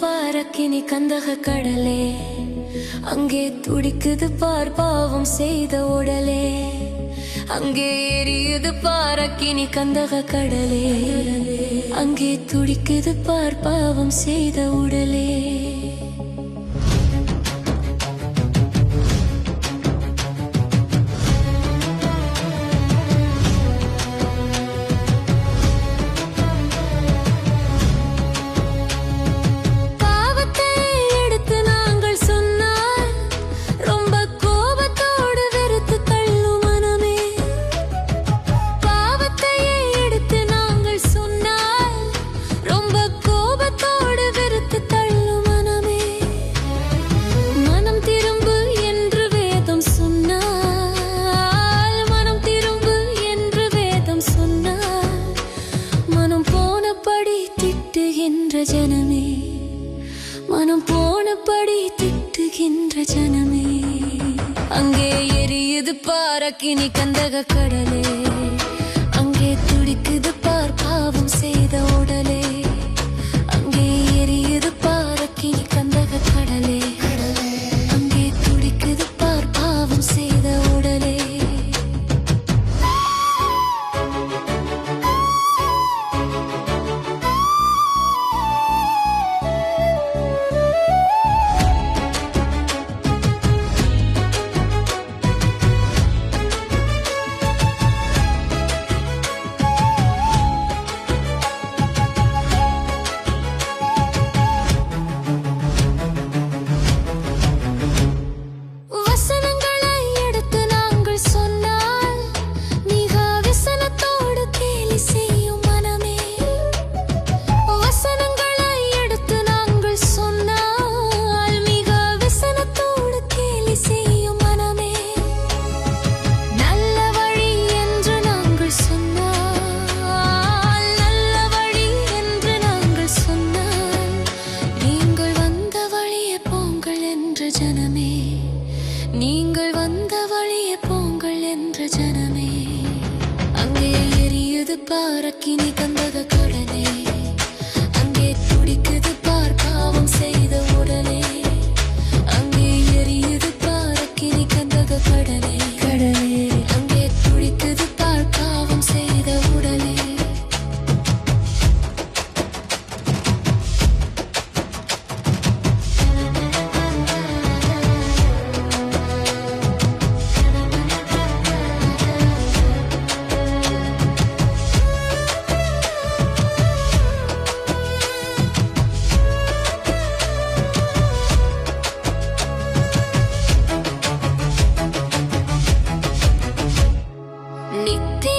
பாரக்கினி கந்தக கடலே. அங்கே துடிக்குது பார் பாவம் செய்த உடலே. அங்கே எரியுது பாரக்கினி கந்தக கடலே. அங்கே துடிக்குது பார் பாவம் செய்த உடலே. ஜனமே. மனம் போனபடி திட்டுகின்ற ஜனமே. அங்கே எரியுது பாரக்கினி கந்தக கடலே. அங்கே துடிக்குது பார் பாவம் செய்த உடலே. அங்கே எரியது பாரக்கினி 你听。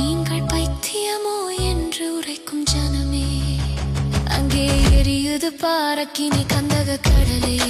நீங்கள் பைத்தியமோ என்று உரைக்கும் ஜனமே. அங்கே எரியுது பாரக்கினி கந்தக கடலே.